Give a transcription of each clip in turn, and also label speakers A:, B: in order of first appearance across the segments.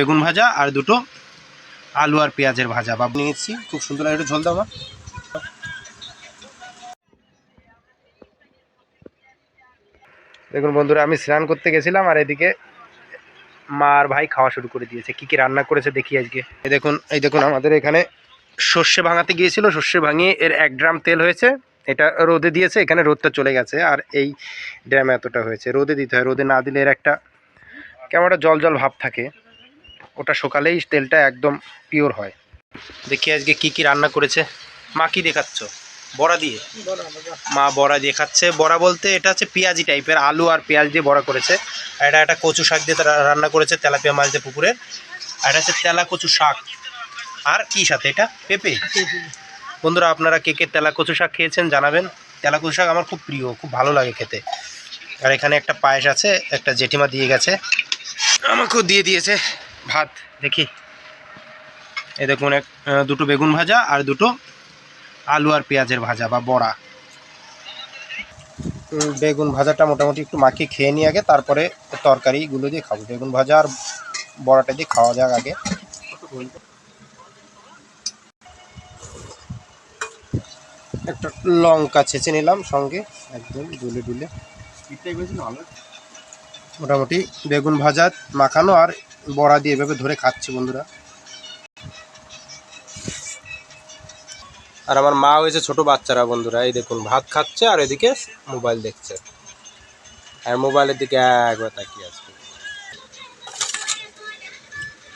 A: বেগুন ভাজা আর দুটো আলু আর পেঁয়াজের ভাজা। বা নিয়েছি খুব সুন্দর একটু ঝোল দাও মা দেখুন বন্ধুরা, আমি স্নান করতে গেছিলাম আর এদিকে মা আর ভাই খাওয়া শুরু করে দিয়েছে। কি কি রান্না করেছে দেখি আজকে। এই দেখুন এই দেখুন আমাদের এখানে সর্ষে ভাঙাতে গিয়েছিল। সর্ষে ভাঙিয়ে এর এক ড্রাম তেল হয়েছে। এটা রোদে দিয়েছে, এখানে রোদটা চলে গেছে আর এই ড্রাম এতটা হয়েছে। রোদে দিতে হয়, রোদে না দিলে এর একটা কেমন একটা জল জল ভাব থাকে। ওটা সকালেই তেলটা একদম পিওর হয়। দেখি আজকে কি কি রান্না করেছে। মা কি দেখাচ্ছ? বড়া দিয়ে? মা বড়া দিয়ে খাচ্ছে বড়া বলতে এটা হচ্ছে পেঁয়াজি টাইপের আলু আর পেঁয়াজ দিয়ে বড়া করেছে। আর এটা একটা কচু শাক দিয়ে তারা রান্না করেছে তেলাপিয়া মাছ দিয়ে পুকুরে। আর এটা হচ্ছে তেলা কচু শাক। আর কি সাথে এটা? পেঁপে? বন্ধুরা আপনারা কে কে তেলা কচু শাক খেয়েছেন জানাবেন। তেলা কচু শাক আমার খুব প্রিয় খুব ভালো লাগে খেতে। আর এখানে একটা পায়েস আছে একটা জেঠিমা দিয়ে গেছে। আমাকেও দিয়ে দিয়েছে। ভাত, দেখি। এ দেখুন, এক দুটো বেগুন ভাজা আর দুটো আলু আর পেঁয়াজের ভাজা বা বড়া। বেগুন ভাজাটা মোটামুটি একটু মাখিয়ে খেয়ে নিয়ে আগে, তারপরে তরকারিগুলো দিয়ে খাব। বেগুন ভাজা আর বড়াটা দিয়ে খাওয়া যাক আগে। একটা লঙ্কা ছেঁচে নিলাম সঙ্গে, একদম দুলে দুলে। মোটামুটি বেগুন ভাজা মাখানো আর বড়া দিয়ে এভাবে ধরে খাচ্ছি বন্ধুরা। আর আমার মা হয়েছে ছোট বাচ্চারা বন্ধুরা এই দেখুন ভাত খাচ্ছে আর এদিকে মোবাইল দেখছে। আর মোবাইলের দিকে একবার তাকিয়ে আছে।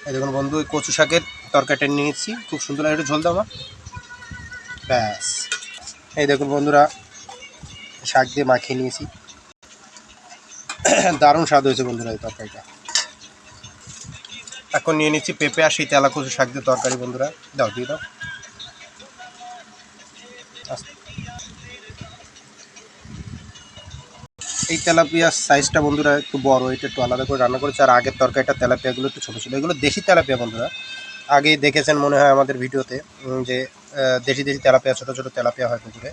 A: এই দেখুন বন্ধু ওই কচু শাকের তরকারিটা নিয়েছি খুব সুন্দর লাগে একটু ঝোল দাও ব্যাস। এই দেখুন বন্ধুরা শাক দিয়ে মাখিয়ে নিয়েছি। দারুণ স্বাদ হয়েছে বন্ধুরা এই তরকারিটা। এখন নিয়ে নিচ্ছি পেঁপে আর সেই তেলা কচু শাক দিয়ে তরকারি, বন্ধুরা। দাও, দিয়ে দাও। এই তেলাপিয়ার সাইজটা বন্ধুরা, একটু বড়, এটা একটু আলাদা করে রান্না করেছে। আর আগের তরকারিটা তেলাপিয়াগুলো একটু ছোটো ছিল। এগুলো দেশি তেলাপিয়া, বন্ধুরা। আগেই দেখেছেন, মনে হয়, আমাদের ভিডিওতে যে দেশি দেশি তেলাপিয়া, ছোটো ছোটো তেলাপিয়া হয় পুকুরে।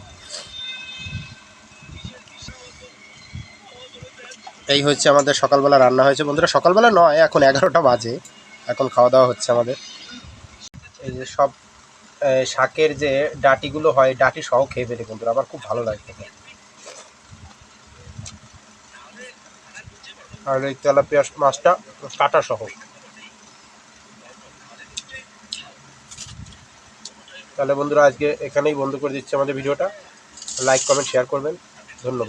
A: এই হচ্ছে আমাদের সকালবেলা রান্না হয়েছে, বন্ধুরা। সকালবেলা নয়, এখন এগারোটা বাজে। এখন খাওয়া দাওয়া হচ্ছে আমাদের। এই যে সব শাকের যে ডাটিগুলো হয়, ডাটি সহ খেয়ে ফেলে বন্ধুরা, আমার খুব ভালো লাগে আর এই তেলাপিয়া মাছটা, কাটা সহ। তাহলে বন্ধুরা, আজকে এখানেই বন্ধ করে দিচ্ছি আমাদের ভিডিওটা। লাইক, কমেন্ট, শেয়ার করবেন। ধন্যবাদ।